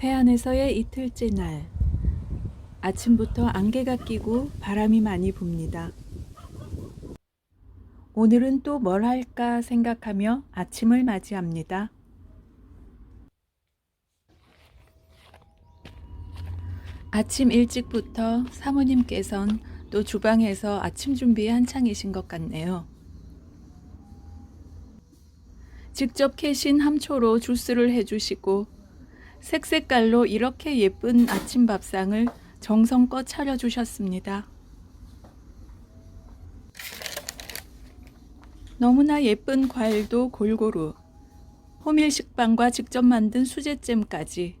태안에서의 이틀째 날. 아침부터 안개가 끼고 바람이 많이 붑니다. 오늘은 또 뭘 할까 생각하며 아침을 맞이합니다. 아침 일찍부터 사모님께선 또 주방에서 아침 준비 한창이신 것 같네요. 직접 캐신 함초로 주스를 해주시고 색색깔로 이렇게 예쁜 아침 밥상을 정성껏 차려주셨습니다. 너무나 예쁜 과일도 골고루, 호밀 식빵과 직접 만든 수제잼까지.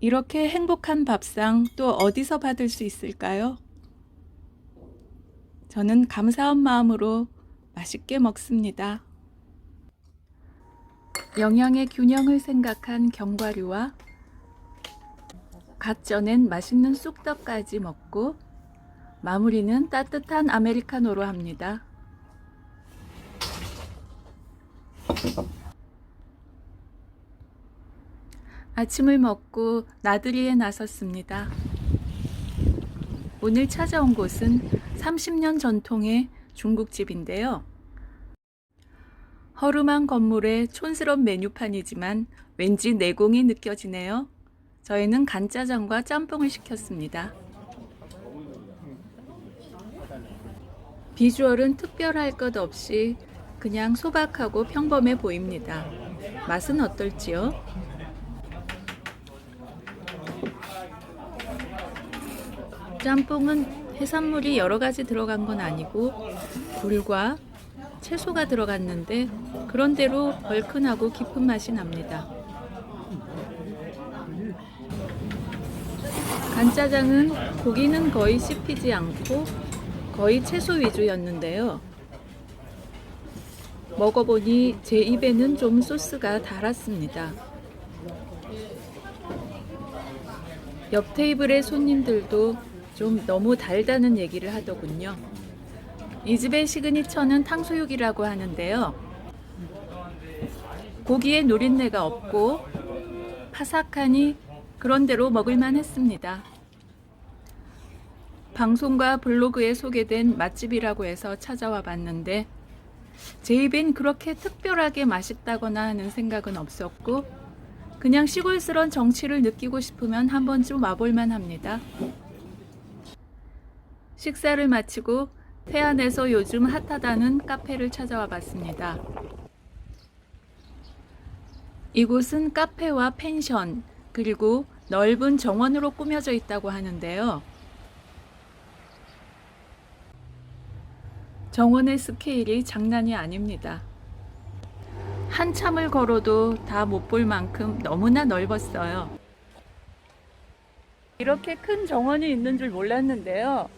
이렇게 행복한 밥상 또 어디서 받을 수 있을까요? 저는 감사한 마음으로 맛있게 먹습니다. 영양의 균형을 생각한 견과류와 갓 쪄낸 맛있는 쑥떡까지 먹고 마무리는 따뜻한 아메리카노로 합니다. 아침을 먹고 나들이에 나섰습니다. 오늘 찾아온 곳은 30년 전통의 중국집인데요. 허름한 건물에 촌스러운 메뉴판이지만 왠지 내공이 느껴지네요. 저희는 간짜장과 짬뽕을 시켰습니다. 비주얼은 특별할 것 없이 그냥 소박하고 평범해 보입니다. 맛은 어떨지요? 짬뽕은 해산물이 여러 가지 들어간 건 아니고 굴과 채소가 들어갔는데 그런대로 얼큰하고 깊은 맛이 납니다. 간짜장은 고기는 거의 씹히지 않고 거의 채소 위주였는데요. 먹어보니 제 입에는 좀 소스가 달았습니다. 옆 테이블의 손님들도 좀 너무 달다는 얘기를 하더군요. 이 집의 시그니처는 탕수육이라고 하는데요. 고기에 노린내가 없고 파삭하니 그런대로 먹을만 했습니다. 방송과 블로그에 소개된 맛집이라고 해서 찾아와 봤는데 제 입엔 그렇게 특별하게 맛있다거나 하는 생각은 없었고 그냥 시골스런 정치를 느끼고 싶으면 한 번쯤 와볼만 합니다. 식사를 마치고 태안에서 요즘 핫하다는 카페를 찾아와 봤습니다. 이곳은 카페와 펜션, 그리고 넓은 정원으로 꾸며져 있다고 하는데요. 정원의 스케일이 장난이 아닙니다. 한참을 걸어도 다 못 볼 만큼 너무나 넓었어요. 이렇게 큰 정원이 있는 줄 몰랐는데요.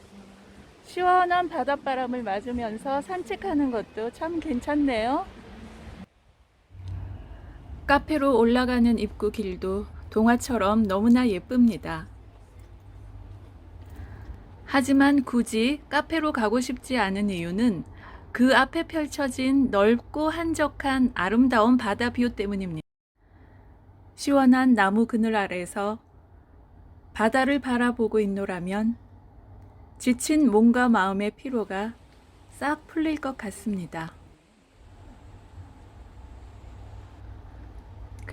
시원한 바닷바람을 맞으면서 산책하는 것도 참 괜찮네요. 카페로 올라가는 입구 길도 동화처럼 너무나 예쁩니다. 하지만 굳이 카페로 가고 싶지 않은 이유는 그 앞에 펼쳐진 넓고 한적한 아름다운 바다 뷰 때문입니다. 시원한 나무 그늘 아래서 바다를 바라보고 있노라면 지친 몸과 마음의 피로가 싹 풀릴 것 같습니다.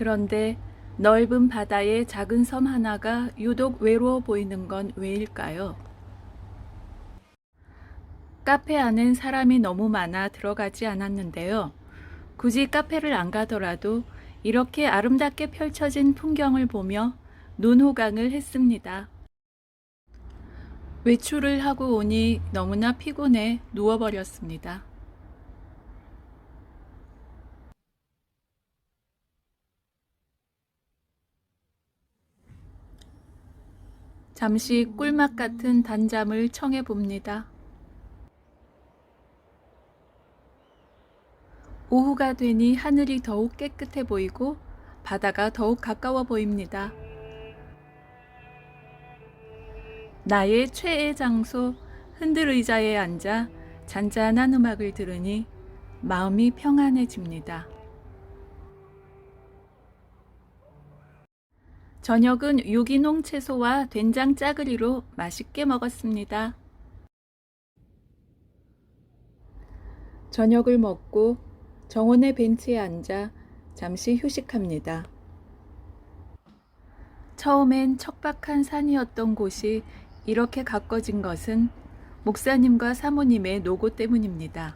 그런데 넓은 바다에 작은 섬 하나가 유독 외로워 보이는 건 왜일까요? 카페 안엔 사람이 너무 많아 들어가지 않았는데요. 굳이 카페를 안 가더라도 이렇게 아름답게 펼쳐진 풍경을 보며 눈호강을 했습니다. 외출을 하고 오니 너무나 피곤해 누워버렸습니다. 잠시 꿀맛 같은 단잠을 청해 봅니다. 오후가 되니 하늘이 더욱 깨끗해 보이고 바다가 더욱 가까워 보입니다. 나의 최애 장소 흔들 의자에 앉아 잔잔한 음악을 들으니 마음이 평안해집니다. 저녁은 유기농 채소와 된장 짜글이로 맛있게 먹었습니다. 저녁을 먹고 정원의 벤치에 앉아 잠시 휴식합니다. 처음엔 척박한 산이었던 곳이 이렇게 가꿔진 것은 목사님과 사모님의 노고 때문입니다.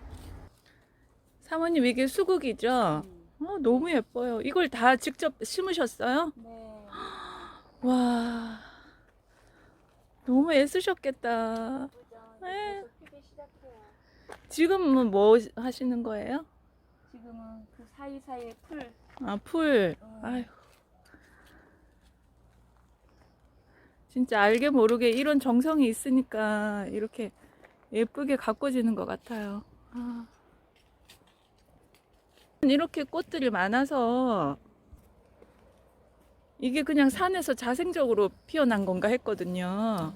사모님 이게 수국이죠? 어, 너무 예뻐요. 이걸 다 직접 심으셨어요? 네. 와, 너무 애쓰셨겠다. 네. 지금은 뭐 하시는 거예요? 지금은 그 사이사이에 풀. 아, 풀. 어. 아휴. 진짜 알게 모르게 이런 정성이 있으니까 이렇게 예쁘게 가꿔지는 것 같아요. 아. 이렇게 꽃들이 많아서 이게 그냥 산에서 자생적으로 피어난 건가 했거든요.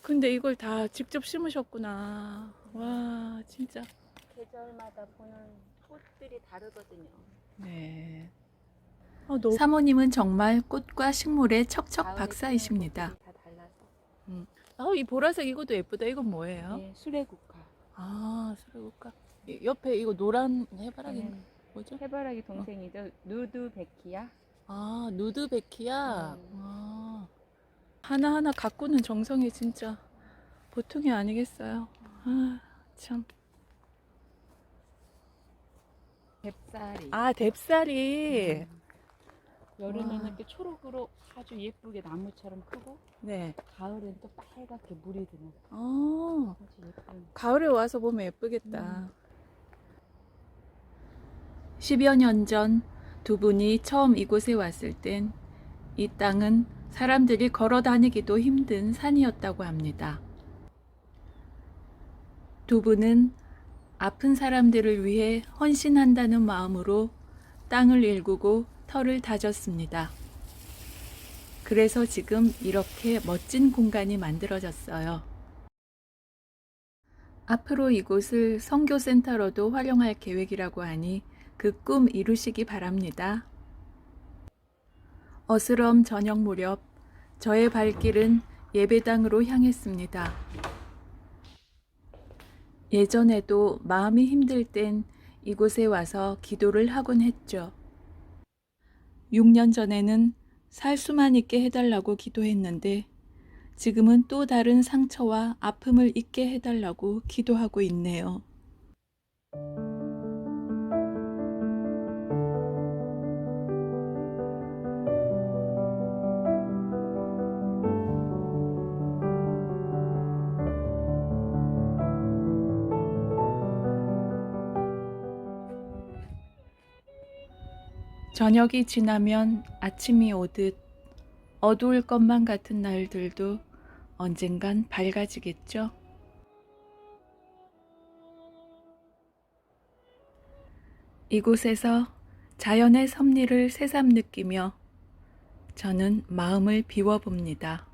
근데 이걸 다 직접 심으셨구나. 와, 진짜. 계절마다 보는 꽃들이 다르거든요. 네. 사모님은 정말 꽃과 식물의 척척 가을에 박사이십니다. 꽃들이 다 달라서. 아, 이 보라색 이것도 예쁘다. 이건 뭐예요? 네, 수레국화. 아, 수레국화. 이 옆에 이거 노란 해바라기는 네. 뭐죠? 해바라기 동생이죠. 누드 베키야. 아, 누드베키야. 음. 아. 하나하나 가꾸는 정성이 진짜 보통이 아니겠어요. 아, 참. 뎁사리. 아, 뎁사리. 음. 여름에는 와. 이렇게 초록으로 아주 예쁘게 나무처럼 크고 네. 가을엔 또 빨갛게 물이 드는 어, 아주 예쁜. 가을에 와서 보면 예쁘겠다. 음. 10여 년 전 두 분이 처음 이곳에 왔을 땐 이 땅은 사람들이 걸어 다니기도 힘든 산이었다고 합니다. 두 분은 아픈 사람들을 위해 헌신한다는 마음으로 땅을 일구고 터를 다졌습니다. 그래서 지금 이렇게 멋진 공간이 만들어졌어요. 앞으로 이곳을 선교센터로도 활용할 계획이라고 하니 그 꿈 이루시기 바랍니다. 어스럼 저녁 무렵 저의 발길은 예배당으로 향했습니다. 예전에도 마음이 힘들 땐 이곳에 와서 기도를 하곤 했죠. 6년 전에는 살 수만 있게 해달라고 기도했는데 지금은 또 다른 상처와 아픔을 잊게 해달라고 기도하고 있네요. 저녁이 지나면 아침이 오듯 어두울 것만 같은 날들도 언젠간 밝아지겠죠? 이곳에서 자연의 섭리를 새삼 느끼며 저는 마음을 비워봅니다.